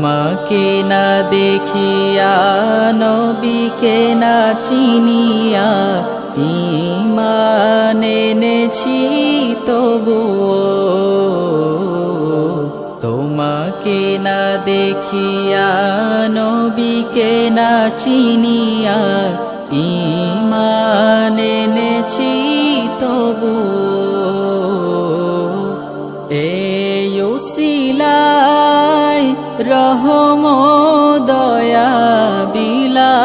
তোমাকে না দেখিয়া, নবীকে না চিনিয়া ইমান এনেছি তবুও। তোমাকে না দেখিয়া, নবীকে না চিনিয়া ইমান এনেছি তবু রহম দয়া বিলা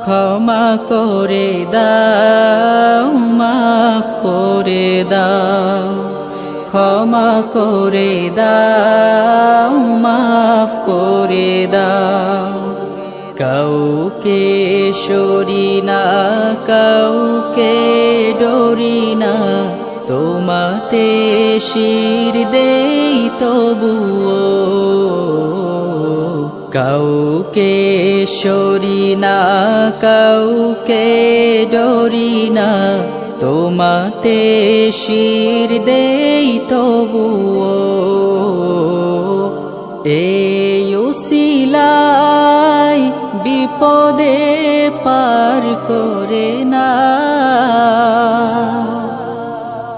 ক্ষমা করে দাও, মাফ করে দাও। ক্ষমা করে দাও, মাফ করে দাও। কাউকে সরি না, কাউকে শির দেই তবুও কাউকে সরি না, কাউকে ডরি না, তোমাতে শির দেই তবুও। এই বিপদে পার করে না।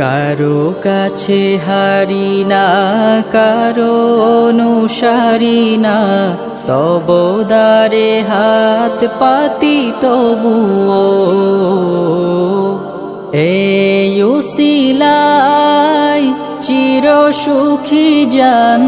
কারও কাছে হারি না, কারও অনুসারি না। তব দারে হাত পাতি তবুও। উসিলাই চির সুখী জান